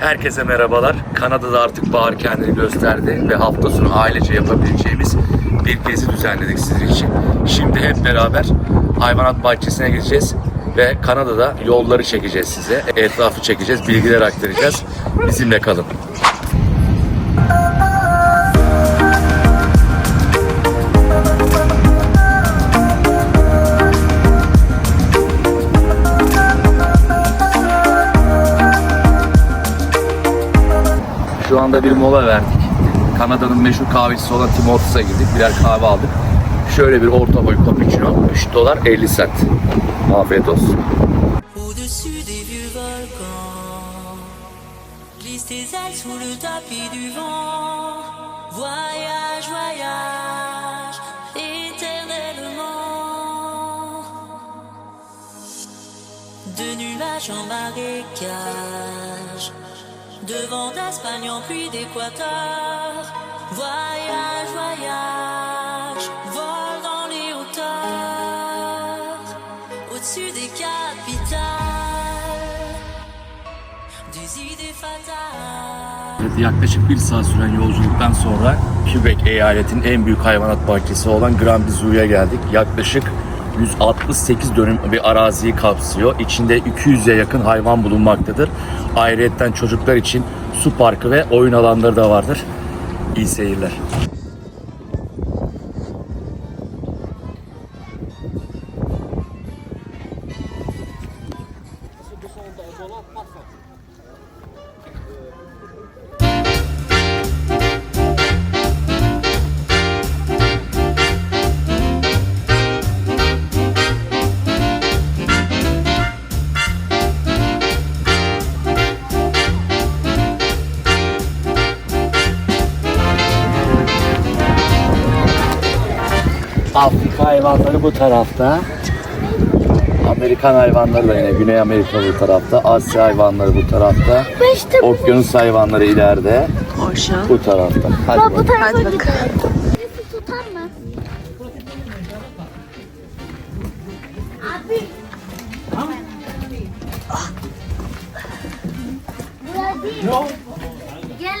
Herkese merhabalar. Kanada'da artık bahar kendini gösterdi ve hafta sonu ailece yapabileceğimiz bir gezi düzenledik sizin için. Şimdi hep beraber hayvanat bahçesine gideceğiz ve Kanada'da yolları çekeceğiz size. Etrafı çekeceğiz, bilgiler aktaracağız. Bizimle kalın. Anda bir mola verdik. Kanada'nın meşhur kahvecisi olan Tim Hortons'a girdik. Birer kahve aldık. Şöyle bir orta boy cappuccino. 3 dolar 50 cent. Afiyet olsun. Voyage, voyage, éternellement. De nuages en marécage, de vent d'Espagne d'Équateur. Voyage, voyage, vole dans les hauteurs au-dessus des capitales, des idées fatales. Yaklaşık bir saat süren yolculuktan sonra Quebec eyaletinin en büyük hayvanat bahçesi olan Grand Zoo'ya geldik. Yaklaşık 168 dönüm bir araziyi kapsıyor. İçinde 200'e yakın hayvan bulunmaktadır. Ayrıca çocuklar için su parkı ve oyun alanları da vardır. İyi seyirler. Hayvanları bu tarafta. Amerikan hayvanları da yine Güney Amerika bu tarafta. Asya hayvanları bu tarafta. İşte bu. Okyanus hayvanları ileride. Ocean. Bu tarafta. Hadi Bak bu bakalım. tarafa Hadi gidelim. bakalım. Birisi tutar mı? Abi. Buraya değil. Gel.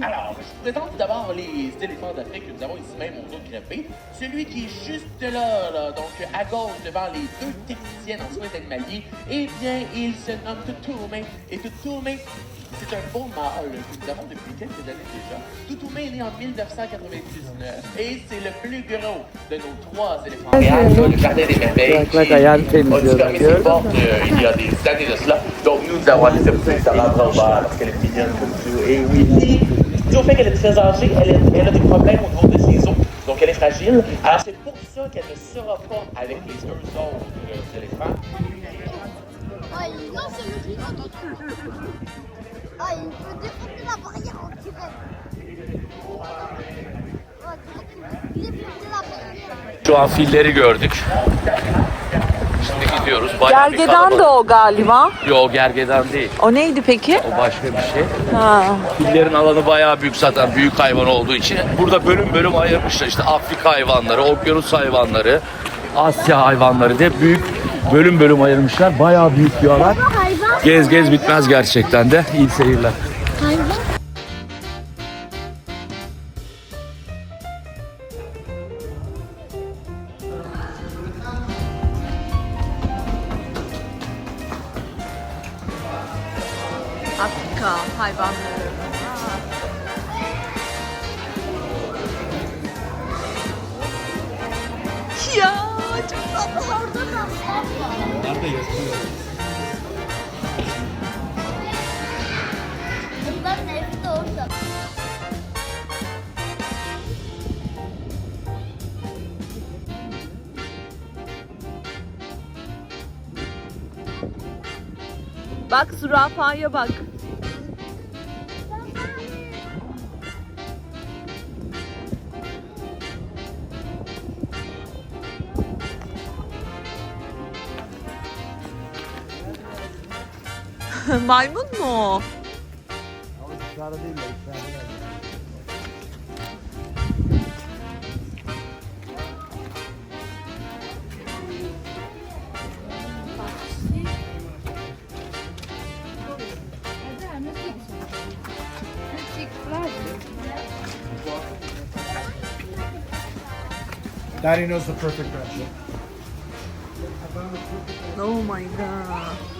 Alors, je vous présente d'abord les éléphants d'Afrique que nous avons ici même au dos canapé. Celui qui est juste là, là, donc à gauche devant les deux techniciennes en soins animaliers, eh bien, il se nomme Toutoumé. Et Toutoumé, c'est un beau mâle que nous avons depuis quelques années déjà. Toutoumé est né en 1999 et c'est le plus gros de nos trois éléphants. Le jardin des merveilles a gördün ses portes euh, il y a des années de cela. Donc nous, nous avons accepté de rendre au bar parce qu'elle est mignonne comme tout. Et oui, dû au fait qu'elle est très âgée, elle, est- elle a des problèmes au niveau de ses os, donc elle est fragile. Alors c'est pour ça qu'elle ne sera pas avec les deux autres euh, éléphants. Ay non c'est le Ay. Şu an filleri gördük. Şimdi gidiyoruz. Bayağı bir Gergedan kalabalık. da o galiba. Yok gergedan değil. O neydi peki? O başka bir şey. Ha. Fillerin alanı bayağı büyük zaten büyük hayvan olduğu için. Burada bölüm bölüm ayırmışlar işte Afrika hayvanları, okyanus hayvanları, Asya hayvanları diye büyük bölüm bölüm ayırmışlar. Bayağı büyük bir alan. Gez gez bitmez gerçekten de. İyi seyirler. Hayvan. Afrika hayvanları. Ya çok tatlı da yatıyor. Bunların. Bak zürafaya bak. Maymun mu o? Daddy knows the perfect direction. Oh my god.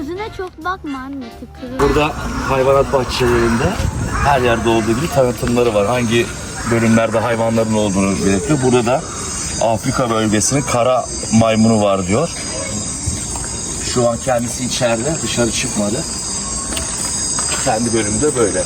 Gözüne çok bakma anne tıkırır. Burada hayvanat bahçelerinde her yerde olduğu gibi tanıtımları var. Hangi bölümlerde hayvanların olduğunu belirtiyor. Burada da Afrika bölgesinin kara maymunu var diyor. Şu an kendisi içeride, dışarı çıkmadı. Kendi bölümde böyle.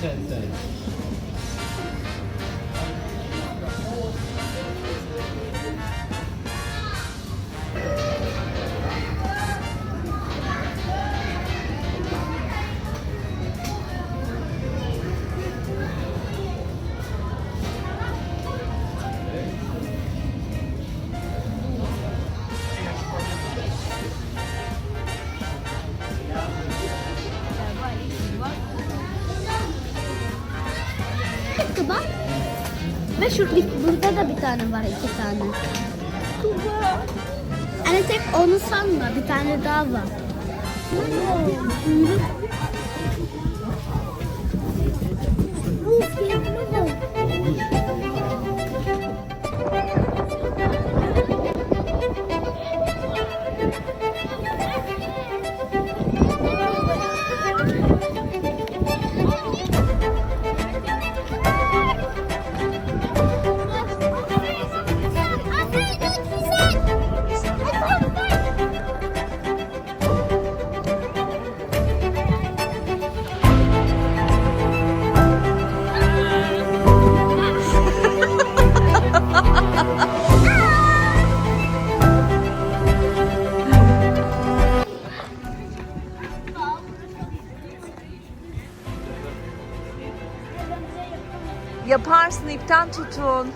Tıkı bak. Ve şu burada da bir tane var iki tane. Anne tek onu sanma bir tane daha var. Yaparsın ipten tutun.